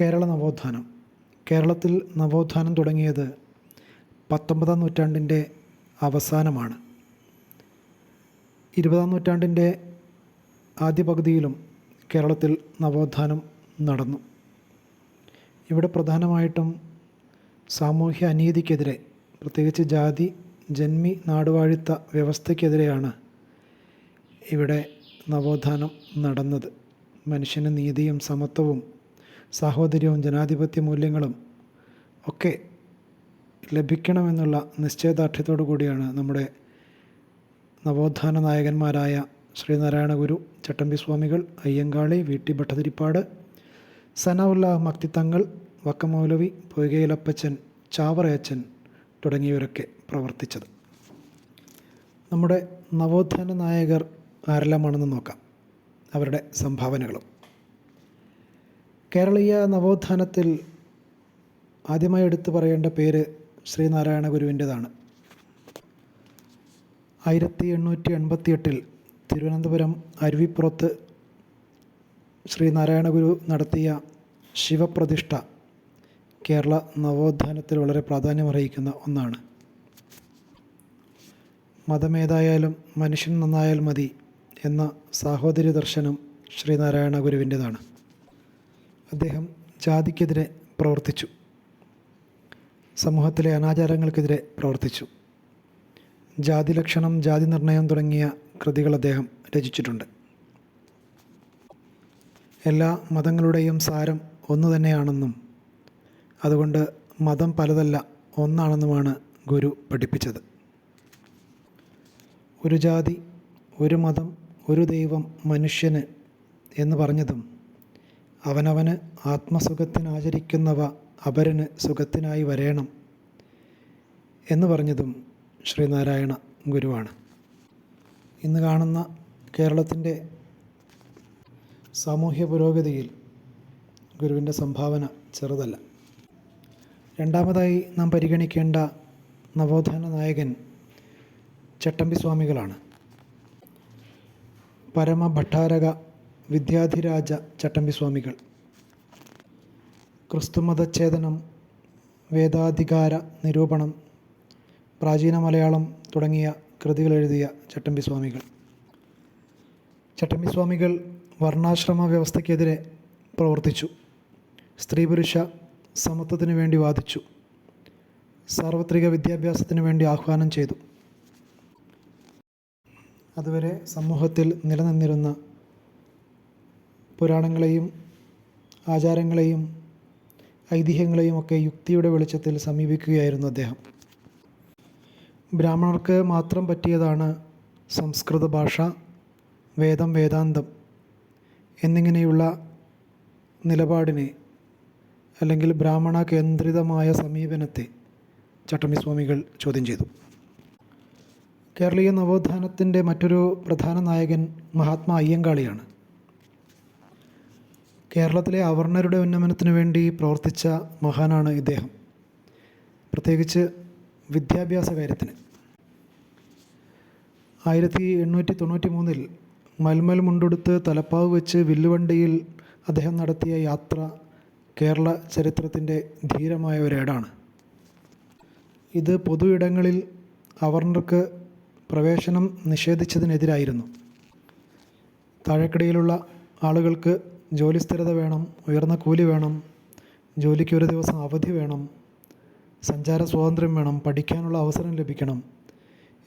കേരള നവോത്ഥാനം. കേരളത്തിൽ നവോത്ഥാനം തുടങ്ങിയത് പത്തൊമ്പതാം നൂറ്റാണ്ടിന്റെ അവസാനമാണ്. ഇരുപതാം നൂറ്റാണ്ടിന്റെ ആദ്യ പകുതിയിലും കേരളത്തിൽ നവോത്ഥാനം നടന്നു. ഇവിടെ പ്രധാനമായിട്ടും സാമൂഹ്യ അനീതിക്കെതിരെ പ്രത്യേകിച്ച് ജാതി ജന്മി നാടുവാഴിത്ത വ്യവസ്ഥയ്ക്കെതിരെയാണ് ഇവിടെ നവോത്ഥാനം നടന്നത്. മനുഷ്യന് നീതിയും സമത്വവും സാഹോദര്യവും ജനാധിപത്യ മൂല്യങ്ങളും ഒക്കെ ലഭിക്കണമെന്നുള്ള നിശ്ചയദാർഢ്യത്തോടു കൂടിയാണ് നമ്മുടെ നവോത്ഥാന നായകന്മാരായ ശ്രീനാരായണ ഗുരു ചട്ടമ്പി സ്വാമികൾ അയ്യങ്കാളി വി. ടി. ഭട്ടതിരിപ്പാട് സനവുല്ല മക്തിത്തങ്ങൾ വക്കമൗലവി പൊയ്കയിലപ്പച്ചൻ ചാവറയച്ചൻ തുടങ്ങിയവരൊക്കെ പ്രവർത്തിച്ചത്. നമ്മുടെ നവോത്ഥാന നായകർ ആരെല്ലാമാണെന്ന് നോക്കാം. അവരുടെ സംഭാവനകളും. കേരളീയ നവോത്ഥാനത്തിൽ ആദ്യമായി എടുത്തു പറയേണ്ട പേര് ശ്രീനാരായണ ഗുരുവിന്റെതാണ്. ആയിരത്തി എണ്ണൂറ്റി എൺപത്തി എട്ടിൽ തിരുവനന്തപുരം അരുവിപ്പുറത്ത് ശ്രീനാരായണ ഗുരു നടത്തിയ ശിവപ്രതിഷ്ഠ കേരള നവോത്ഥാനത്തിൽ വളരെ പ്രാധാന്യമർഹിക്കുന്ന ഒന്നാണ്. മതമേതായാലും മനുഷ്യൻ നന്നായാൽ മതി എന്ന സാഹോദര്യ ദർശനം ശ്രീനാരായണ ഗുരുവിന്റെതാണ്. അദ്ദേഹം ജാതിക്കെതിരെ പ്രവർത്തിച്ചു. സമൂഹത്തിലെ അനാചാരങ്ങൾക്കെതിരെ പ്രവർത്തിച്ചു. ജാതി ലക്ഷണം ജാതി നിർണയം തുടങ്ങിയ കൃതികൾ അദ്ദേഹം രചിച്ചിട്ടുണ്ട്. എല്ലാ മതങ്ങളുടെയും സാരം ഒന്നു തന്നെയാണെന്നും അതുകൊണ്ട് മതം പലതല്ല ഒന്നാണെന്നുമാണ് ഗുരു പഠിപ്പിച്ചത്. ഒരു ജാതി ഒരു മതം ഒരു ദൈവം മനുഷ്യന് എന്ന് പറഞ്ഞതും അവനവന് ആത്മസുഖത്തിനാചരിക്കുന്നവ അപരന് സുഖത്തിനായി വരേണം എന്ന് പറഞ്ഞതും ശ്രീനാരായണ ഗുരുവാണ്. ഇന്ന് കാണുന്ന കേരളത്തിന്റെ സാമൂഹ്യ പുരോഗതിയിൽ ഗുരുവിന്റെ സംഭാവന ചെറുതല്ല. രണ്ടാമതായി നാം പരിഗണിക്കേണ്ട നവോത്ഥാന നായകൻ ചട്ടമ്പി സ്വാമികളാണ് പരമഭട്ടാരക വിദ്യാധിരാജ ചട്ടമ്പി സ്വാമികൾ ക്രിസ്തുമതഛേദനം വേദാധികാര നിരൂപണം പ്രാചീന മലയാളം തുടങ്ങിയ കൃതികൾ എഴുതിയ ചട്ടമ്പി സ്വാമികൾ ചട്ടമ്പി സ്വാമികൾ വർണാശ്രമ വ്യവസ്ഥയ്ക്കെതിരെ പ്രവർത്തിച്ചു. സ്ത്രീ പുരുഷ സമത്വത്തിന് വേണ്ടി വാദിച്ചു. സാർവത്രിക വിദ്യാഭ്യാസത്തിന് വേണ്ടി ആഹ്വാനം ചെയ്തു. അതുവരെ സമൂഹത്തിൽ നിലനിന്നിരുന്ന പുരാണങ്ങളെയും ആചാരങ്ങളെയും ഐതിഹ്യങ്ങളെയും ഒക്കെ യുക്തിയുടെ വെളിച്ചത്തിൽ സമീപിക്കുകയായിരുന്നു അദ്ദേഹം. ബ്രാഹ്മണർക്ക് മാത്രം പറ്റിയതാണ് സംസ്കൃത ഭാഷ വേദം വേദാന്തം എന്നിങ്ങനെയുള്ള നിലപാടിനെ അല്ലെങ്കിൽ ബ്രാഹ്മണ കേന്ദ്രിതമായ സമീപനത്തെ ചട്ടമ്പിസ്വാമികൾ ചോദ്യം ചെയ്തു. കേരളീയ നവോത്ഥാനത്തിന്റെ മറ്റൊരു പ്രധാന നായകൻ മഹാത്മാ അയ്യങ്കാളിയാണ്. കേരളത്തിലെ അവർണരുടെ ഉന്നമനത്തിന് വേണ്ടി പ്രവർത്തിച്ച മഹാനാണ് ഇദ്ദേഹം. പ്രത്യേകിച്ച് വിദ്യാഭ്യാസ കാര്യത്തിന്. ആയിരത്തി എണ്ണൂറ്റി തൊണ്ണൂറ്റി മൂന്നിൽ മൽമൽ മുണ്ടുടുത്ത് തലപ്പാവ് വെച്ച് വില്ലുവണ്ടിയിൽ അദ്ദേഹം നടത്തിയ യാത്ര കേരള ചരിത്രത്തിന്റെ ധീരമായ ഒരേടാണ് ഇത് പൊതു ഇടങ്ങളിൽ അവർണർക്ക് പ്രവേശനം നിഷേധിച്ചതിനെതിരായിരുന്നു. താഴെക്കിടയിലുള്ള ആളുകൾക്ക് ജോലി സ്ഥിരത വേണം ഉയർന്ന കൂലി വേണം ജോലിക്ക് ഒരു ദിവസം അവധി വേണം സഞ്ചാര സ്വാതന്ത്ര്യം വേണം പഠിക്കാനുള്ള അവസരം ലഭിക്കണം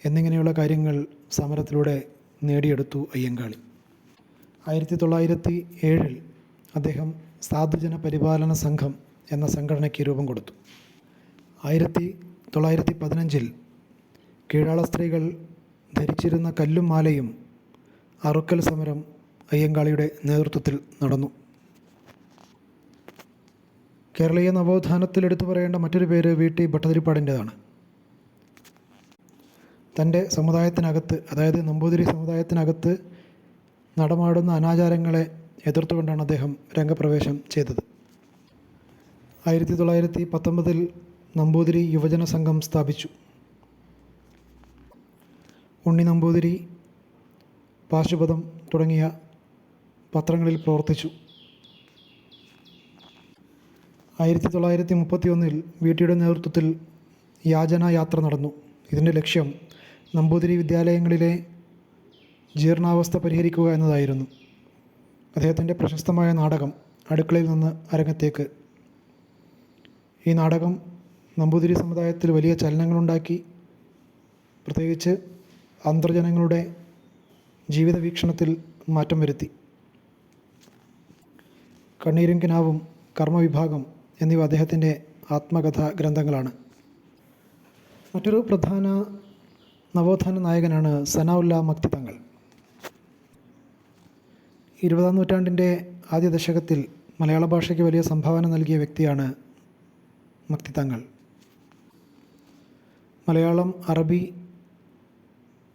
എന്നിങ്ങനെയുള്ള കാര്യങ്ങൾ സമരത്തിലൂടെ നേടിയെടുത്തു അയ്യങ്കാളി. ആയിരത്തി തൊള്ളായിരത്തി ഏഴിൽ അദ്ദേഹം സാധുജന പരിപാലന സംഘം എന്ന സംഘടനയ്ക്ക് രൂപം കൊടുത്തു. ആയിരത്തി തൊള്ളായിരത്തി പതിനഞ്ചിൽ കീഴാള സ്ത്രീകൾ ധരിച്ചിരുന്ന കല്ലും മാലയും അറുക്കൽ സമരം അയ്യങ്കാളിയുടെ നേതൃത്വത്തിൽ നടന്നു. കേരളീയ നവോത്ഥാനത്തിൽ എടുത്തു പറയേണ്ട മറ്റൊരു പേര് വി. ടി. ഭട്ടതിരിപ്പാടിന്റെതാണ്. തന്റെ സമുദായത്തിനകത്ത് അതായത് നമ്പൂതിരി സമുദായത്തിനകത്ത് നടമാടുന്ന അനാചാരങ്ങളെ എതിർത്തുകൊണ്ടാണ് അദ്ദേഹം രംഗപ്രവേശം ചെയ്തത്. ആയിരത്തി തൊള്ളായിരത്തി പത്തൊമ്പതിൽ നമ്പൂതിരി യുവജന സംഘം സ്ഥാപിച്ചു. ഉണ്ണി നമ്പൂതിരി പാശുപതം തുടങ്ങിയ പത്രങ്ങളിൽ പ്രവർത്തിച്ചു. ആയിരത്തി തൊള്ളായിരത്തി മുപ്പത്തി ഒന്നിൽ വീട്ടിയുടെ നേതൃത്വത്തിൽ യാചന യാത്ര നടന്നു. ഇതിന്റെ ലക്ഷ്യം നമ്പൂതിരി വിദ്യാലയങ്ങളിലെ ജീർണാവസ്ഥ പരിഹരിക്കുക എന്നതായിരുന്നു. അദ്ദേഹത്തിന്റെ പ്രശസ്തമായ നാടകം അടുക്കളയിൽ നിന്ന് അരങ്ങത്തേക്ക്. ഈ നാടകം നമ്പൂതിരി സമുദായത്തിൽ വലിയ ചലനങ്ങളുണ്ടാക്കി. പ്രത്യേകിച്ച് അന്തർജനങ്ങളുടെ ജീവിത വീക്ഷണത്തിൽ മാറ്റം വരുത്തി. കണ്ണീരും കിനാവും കർമ്മവിഭാഗം എന്നിവ അദ്ദേഹത്തിന്റെ ആത്മകഥാ ഗ്രന്ഥങ്ങളാണ്. മറ്റൊരു പ്രധാന നവോത്ഥാന നായകനാണ് സനൗല്ല മക്തി തങ്ങൾ. ഇരുപതാം നൂറ്റാണ്ടിന്റെ ആദ്യ ദശകത്തിൽ മലയാള ഭാഷയ്ക്ക് വലിയ സംഭാവന നൽകിയ വ്യക്തിയാണ് മക്തി തങ്ങൾ. മലയാളം അറബി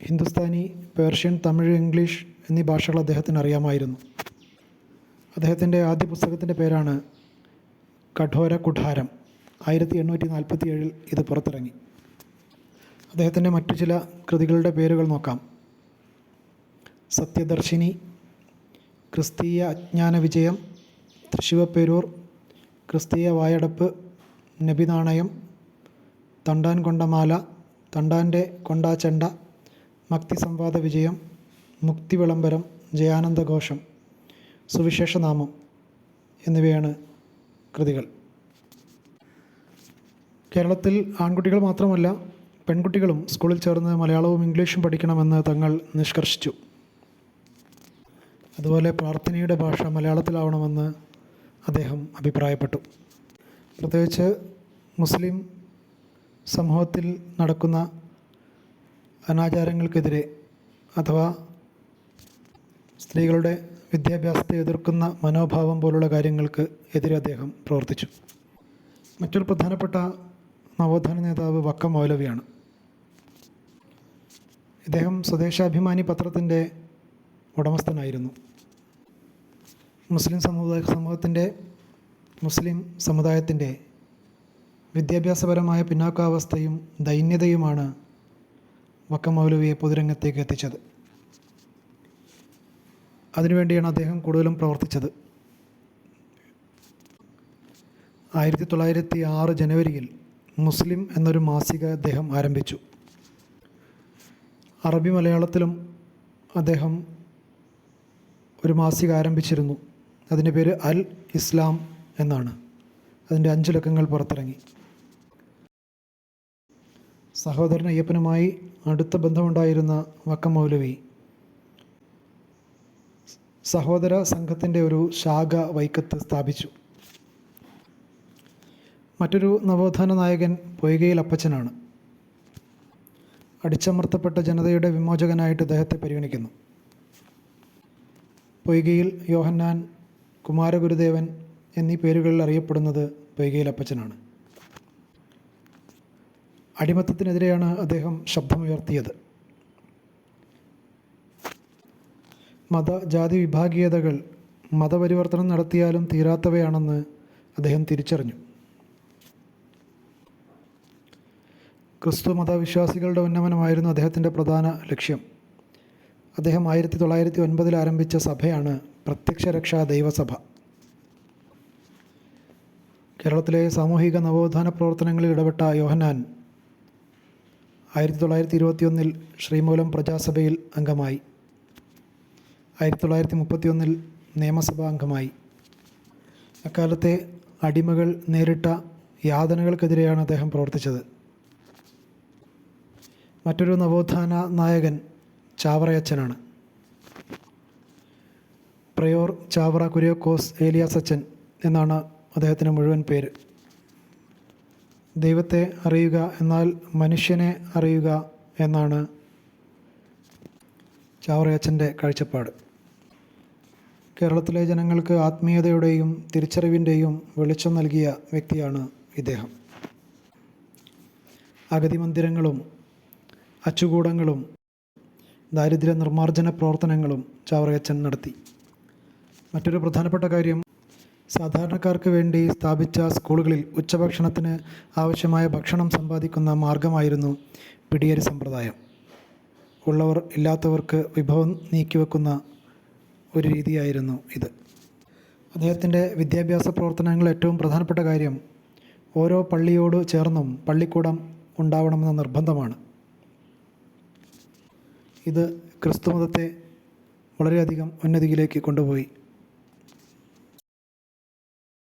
ഹിന്ദുസ്ഥാനി പേർഷ്യൻ തമിഴ് ഇംഗ്ലീഷ് എന്നീ ഭാഷകൾ അദ്ദേഹത്തിന് അറിയാമായിരുന്നു. അദ്ദേഹത്തിന്റെ ആദ്യ പുസ്തകത്തിന്റെ പേരാണ് കഠോര കുഠാരം. ആയിരത്തി എണ്ണൂറ്റി നാൽപ്പത്തി ഏഴിൽ ഇത് പുറത്തിറങ്ങി. അദ്ദേഹത്തിന്റെ മറ്റു ചില കൃതികളുടെ പേരുകൾ നോക്കാം. സത്യദർശിനി ക്രിസ്തീയ അജ്ഞാന വിജയം തൃശിവപ്പേരൂർ ക്രിസ്തീയ വായടപ്പ് നബിനാണയം തണ്ടാൻ കൊണ്ടമാല തണ്ടാന്റെ കൊണ്ടാചണ്ട മക്തി സംവാദ വിജയം മുക്തി വിളംബരം ജയാനന്ദഘോഷം. സുവിശേഷനാമം എന്നിവയാണ് കൃതികൾ. കേരളത്തിൽ ആൺകുട്ടികൾ മാത്രമല്ല പെൺകുട്ടികളും സ്കൂളിൽ ചേർന്ന് മലയാളവും ഇംഗ്ലീഷും പഠിക്കണമെന്ന് തങ്ങൾ നിഷ്കർഷിച്ചു. അതുപോലെ പ്രാർത്ഥനയുടെ ഭാഷ മലയാളത്തിലാവണമെന്ന് അദ്ദേഹം അഭിപ്രായപ്പെട്ടു. പ്രത്യേകിച്ച് മുസ്ലിം സമൂഹത്തിൽ നടക്കുന്ന അനാചാരങ്ങൾക്കെതിരെ അഥവാ സ്ത്രീകളുടെ വിദ്യാഭ്യാസത്തെ എതിർക്കുന്ന മനോഭാവം പോലുള്ള കാര്യങ്ങൾക്ക് എതിരെ അദ്ദേഹം പ്രവർത്തിച്ചു. മറ്റൊരു പ്രധാനപ്പെട്ട നവോത്ഥാന നേതാവ് വക്കം മൗലവിയാണ്. ഇദ്ദേഹം സ്വദേശാഭിമാനി പത്രത്തിന്റെ ഉടമസ്ഥനായിരുന്നു. മുസ്ലിം സമുദായ സമൂഹത്തിന്റെ മുസ്ലിം സമുദായത്തിന്റെ വിദ്യാഭ്യാസപരമായ പിന്നാക്കാവസ്ഥയും ദൈന്യതയുമാണ് വക്കം മൗലവിയെ പൊതുരംഗത്തേക്ക് എത്തിച്ചത്. അതിനുവേണ്ടിയാണ് അദ്ദേഹം കൂടുതലും പ്രവർത്തിച്ചത്. ആയിരത്തി തൊള്ളായിരത്തി ആറ് ജനുവരിയിൽ മുസ്ലിം എന്നൊരു മാസിക അദ്ദേഹം ആരംഭിച്ചു. അറബി മലയാളത്തിലും അദ്ദേഹം ഒരു മാസിക ആരംഭിച്ചിരുന്നു. അതിന്റെ പേര് അൽ ഇസ്ലാം എന്നാണ്. അതിന്റെ അഞ്ച് ലക്കങ്ങൾ പുറത്തിറങ്ങി. സഹോദരൻ അയ്യപ്പനുമായി അടുത്ത ബന്ധമുണ്ടായിരുന്ന വക്കം മൗലവി സഹോദര സംഘത്തിന്റെ ഒരു ശാഖ വൈക്കത്ത് സ്ഥാപിച്ചു. മറ്റൊരു നവോത്ഥാന നായകൻ പൊയ്കയിൽ അപ്പച്ചനാണ്. അടിച്ചമർത്തപ്പെട്ട ജനതയുടെ വിമോചകനായിട്ട് അദ്ദേഹത്തെ പരിഗണിക്കുന്നു. പൊയ്കയിൽ യോഹന്നാൻ കുമാരഗുരുദേവൻ എന്നീ പേരുകളിൽ അറിയപ്പെടുന്നത് പൊയ്കയിൽ അപ്പച്ചനാണ്. അടിമത്തത്തിനെതിരെയാണ് അദ്ദേഹം ശബ്ദമുയർത്തിയത്. മത ജാതി വിഭാഗീയതകൾ മതപരിവർത്തനം നടത്തിയാലും തീരാത്തവയാണെന്ന് അദ്ദേഹം തിരിച്ചറിഞ്ഞു. ക്രിസ്തു മതവിശ്വാസികളുടെ ഉന്നമനമായിരുന്നു അദ്ദേഹത്തിന്റെ പ്രധാന ലക്ഷ്യം. അദ്ദേഹം ആയിരത്തി തൊള്ളായിരത്തി ഒൻപതിൽ ആരംഭിച്ച സഭയാണ് പ്രത്യക്ഷരക്ഷാ ദൈവസഭ. കേരളത്തിലെ സാമൂഹിക നവോത്ഥാന പ്രവർത്തനങ്ങളിൽ ഇടപെട്ട യോഹനാൻ ആയിരത്തി തൊള്ളായിരത്തി ഇരുപത്തിയൊന്നിൽ ശ്രീമൂലം പ്രജാസഭയിൽ അംഗമായി. ആയിരത്തി തൊള്ളായിരത്തി മുപ്പത്തി ഒന്നിൽ നിയമസഭാ അംഗമായി. അക്കാലത്തെ അടിമകൾ നേരിട്ട യാതനകൾക്കെതിരെയാണ് അദ്ദേഹം പ്രവർത്തിച്ചത്. മറ്റൊരു നവോത്ഥാന നായകൻ ചാവറയച്ചനാണ്. പ്രയോർ ചാവറ കുര്യോക്കോസ് ഏലിയാസ് അച്ചൻ എന്നാണ് അദ്ദേഹത്തിന്റെ മുഴുവൻ പേര്. ദൈവത്തെ അറിയുക എന്നാൽ മനുഷ്യനെ അറിയുക എന്നാണ് ചാവറയച്ചന്റെ കാഴ്ചപ്പാട്. കേരളത്തിലെ ജനങ്ങൾക്ക് ആത്മീയതയുടെയും തിരിച്ചറിവിന്റെയും വെളിച്ചം നൽകിയ വ്യക്തിയാണ് ഇദ്ദേഹം. അഗതി മന്ദിരങ്ങളും അച്ചുകൂടങ്ങളും ദാരിദ്ര്യ നിർമ്മാർജന പ്രവർത്തനങ്ങളും ചാവറയച്ചൻ നടത്തി. മറ്റൊരു പ്രധാനപ്പെട്ട കാര്യം സാധാരണക്കാർക്ക് വേണ്ടി സ്ഥാപിച്ച സ്കൂളുകളിൽ ഉച്ചഭക്ഷണത്തിന് ആവശ്യമായ ഭക്ഷണം സമ്പാദിക്കുന്ന മാർഗമായിരുന്നു പിടിയേരി സമ്പ്രദായം. ഉള്ളവർ ഇല്ലാത്തവർക്ക് വിഭവം നീക്കിവെക്കുന്ന ഒരു രീതിയായിരുന്നു ഇത്. അദ്ദേഹത്തിന്റെ വിദ്യാഭ്യാസ പ്രവർത്തനങ്ങളിൽ ഏറ്റവും പ്രധാനപ്പെട്ട കാര്യം ഓരോ പള്ളിയോട് ചേർന്നും പള്ളിക്കൂടം ഉണ്ടാവണമെന്ന നിർബന്ധമാണ്. ഇത് ക്രിസ്തുമതത്തെ വളരെയധികം ഉന്നതിയിലേക്ക് കൊണ്ടുപോയി.